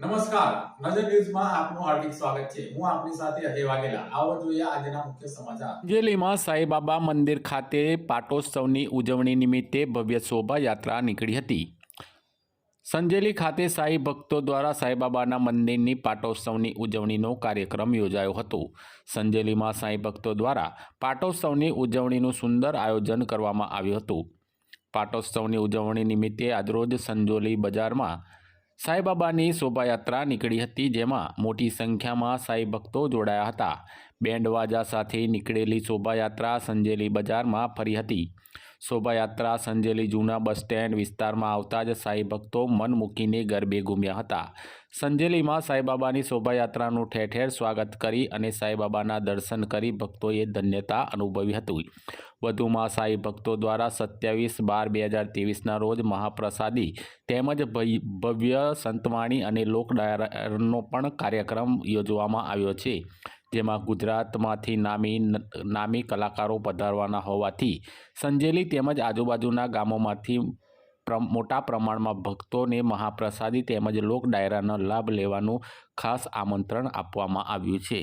નમસ્કાર. નજર ન્યૂઝમાં આપનું હાર્દિક સ્વાગત છે. હું આપની સાથે અજય વાઘેલા. આવો જોઈએ આજના મુખ્ય સમાચાર. સંજેલીમાં સાંઈબાબા મંદિર ખાતે પાટોત્સવની ઉજવણી નિમિત્તે ભવ્ય શોભાયાત્રા નીકળી હતી. સંજેલી ખાતે સાંઈ ભક્તો દ્વારા સાંઈબાબાના મંદિરની પાટોત્સવની ઉજવણીનો કાર્યક્રમ યોજાયો હતો. સંજેલીમાં સાંઈ ભક્તો દ્વારા પાટોત્સવની ઉજવણીનું સુંદર આયોજન કરવામાં આવ્યું હતું. પાટોત્સવની ઉજવણી નિમિત્તે આજરોજ સંજોલી બજારમાં સાંઈબાબાની શોભાયાત્રા નીકળી હતી, જેમાં મોટી સંખ્યામાં સાંઈ ભક્તો જોડાયા હતા. બેન્ડવાજા સાથે નીકળેલી શોભાયાત્રા સંજેલી બજારમાં ફરી હતી. શોભાયાત્રા, સંજેલી જૂના બસ સ્ટેન્ડ વિસ્તારમાં આવતા જ સાંઈ ભક્તો મન મૂકીને ગરબે ઘૂમ્યા હતા. સંજેલીમાં સાંઈબાબાની શોભાયાત્રાનું ઠેર ઠેર સ્વાગત કરી અને સાંઈબાબાના દર્શન કરી ભક્તોએ ધન્યતા અનુભવી હતી. વધુમાં સાંઈ ભક્તો દ્વારા સત્યાવીસ બાર બે હજાર ત્રેવીસના રોજ મહાપ્રસાદી તેમજ ભવ્ય સંતવાણી અને લોકડાયરાનો પણ કાર્યક્રમ યોજવામાં આવ્યો છે. જેમાં ગુજરાતમાંથી નામી નામી કલાકારો પધારવાના હોવાથી સંજેલી તેમજ આજુબાજુના ગામોમાંથી મોટા પ્રમાણમાં ભક્તોને મહાપ્રસાદી તેમજ લોક ડાયરાનો લાભ લેવાનું ખાસ આમંત્રણ આપવામાં આવ્યું છે.